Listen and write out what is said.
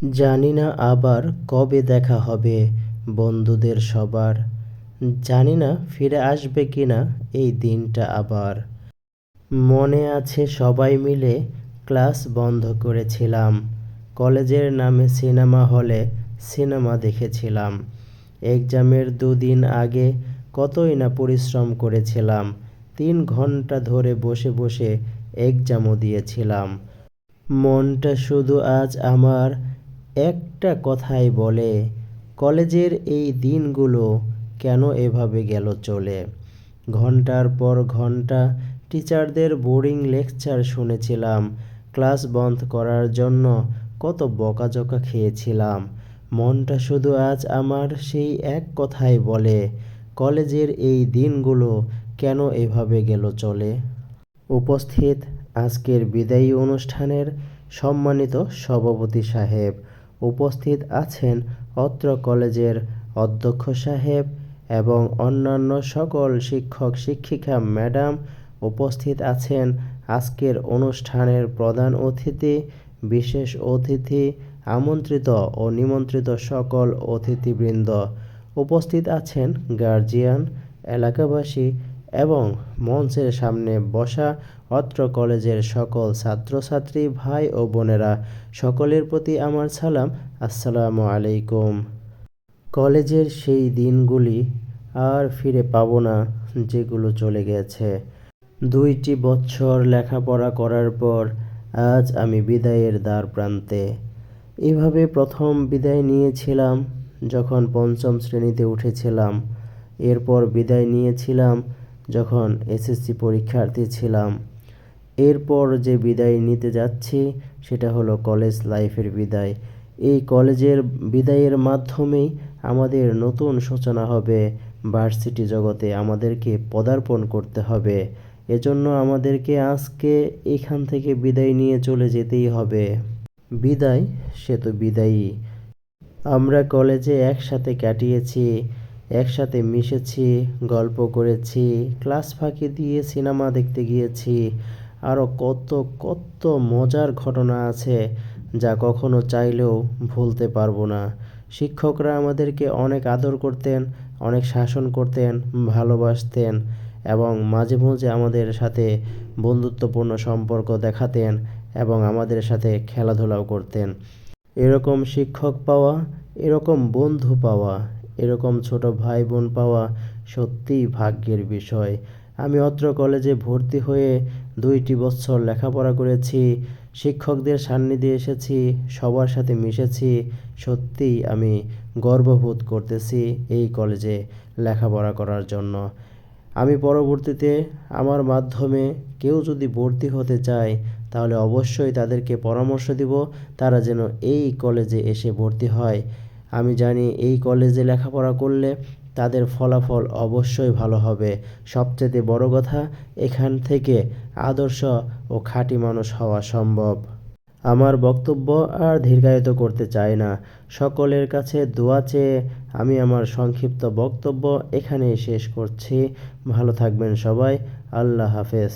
জানি না আবার কবে দেখা হবে বন্ধুদের সবার। জানি না ফিরে আসবে কিনা এই দিনটা আবার। মনে আছে সবাই মিলে ক্লাস বন্ধ করেছিলাম। কলেজের নামে সিনেমা হলে সিনেমা দেখেছিলাম। এক্সামের দুদিন আগে কতই না পরিশ্রম করেছিলাম। তিন ঘণ্টা ধরে বসে বসে এক্সামও দিয়েছিলাম। মনটা শুধু আজ আমার একটা কথাই বলে, কলেজের এই দিনগুলো কেন এভাবে গেল চলে? ঘণ্টার পর ঘণ্টা টিচারদের বোরিং লেকচার শুনেছিলাম। ক্লাস বন্ধ করার জন্য কত বকাঝকা খেয়েছিলাম। মনটা শুধু আজ আমার সেই এক কথাই বলে, কলেজের এই দিনগুলো কেন এভাবে গেল চলে? উপস্থিত আজকের বিদায়ী অনুষ্ঠানের সম্মানিত সভাপতি সাহেব উপস্থিত আছেন অত্র কলেজের অধ্যক্ষ সাহেব এবং অন্যান্য সকল শিক্ষক, শিক্ষিকা, ম্যাডাম উপস্থিত আছেন। আজকের অনুষ্ঠানের প্রধান অতিথি, বিশেষ অতিথি, আমন্ত্রিত ও নিমন্ত্রিত সকল অতিথিবৃন্দ উপস্থিত আছেন। গার্জিয়ান, এলাকাবাসী এবং মঞ্চের সামনে বসা অত্র কলেজের সকল ছাত্রছাত্রী, ভাই ও বোনেরা, সকলের প্রতি আমার সালাম। আসসালামু আলাইকুম। কলেজের সেই দিনগুলি আর ফিরে পাবো না যেগুলো চলে গেছে। দুইটি বছর লেখাপড়া করার পর আজ আমি বিদায়ের দ্বার প্রান্তে। এভাবে প্রথম বিদায় নিয়েছিলাম যখন পঞ্চম শ্রেণীতে উঠেছিলাম। এরপর বিদায় নিয়েছিলাম যখন এসএসসি পরীক্ষার্থী ছিলাম, এরপর যে বিদায় নিতে যাচ্ছি সেটা হলো কলেজ লাইফের বিদায়। এই কলেজের বিদায়ের মাধ্যমেই আমাদের নতুন সূচনা হবে, ভার্সিটি জগতে আমাদেরকে পদার্পণ করতে হবে। এজন্য আমাদেরকে আজকে এখান থেকে বিদায় নিয়ে চলে যেতেই হবে। বিদায় সে তো বিদায়ী আমরা কলেজে একসাথে কাটিয়েছি একসাথে মিশেছি, গল্প করেছি, ক্লাস ফাঁকি দিয়ে সিনেমা দেখতে গিয়েছি। আরও কত কত মজার ঘটনা আছে যা কখনো চাইলেও ভুলতে পারব না। শিক্ষকরা আমাদেরকে অনেক আদর করতেন, অনেক শাসন করতেন, ভালোবাসতেন এবং মাঝে মাঝে আমাদের সাথে বন্ধুত্বপূর্ণ সম্পর্ক দেখাতেন এবং আমাদের সাথে খেলাধুলাও করতেন। এরকম শিক্ষক পাওয়া, এরকম বন্ধু পাওয়া এরকম ছোট ভাই বোন পাওয়া সত্যিই ভাগ্যের বিষয়। আমি অত্র কলেজে ভর্তি হয়ে দুইটি বছর লেখাপড়া করেছি, শিক্ষকদের সান্নিধ্যে এসেছি, সবার সাথে মিশেছি, সত্যিই আমি গর্ববোধ করতেছি এই কলেজে লেখাপড়া করার জন্য। আমি পরবর্তীতে আমার মাধ্যমে কেউ যদি ভর্তি হতে চায়, তাহলে অবশ্যই তাদেরকে পরামর্শ দিব, তারা যেন এই কলেজে এসে ভর্তি হয়। আমি জানি এই কলেজে লেখাপড়া করলে তাদের ফলাফল অবশ্যই ভালো হবে। সবচেয়ে বড় কথা, এখান থেকে আদর্শ ও খাঁটি মানুষ হওয়া সম্ভব। আমার বক্তব্য আর দীর্ঘায়িত করতে চাই না। সকলের কাছে দোয়া চেয়ে আমি আমার সংক্ষিপ্ত বক্তব্য এখানেই শেষ করছি। ভালো থাকবেন সবাই। আল্লাহ হাফেজ।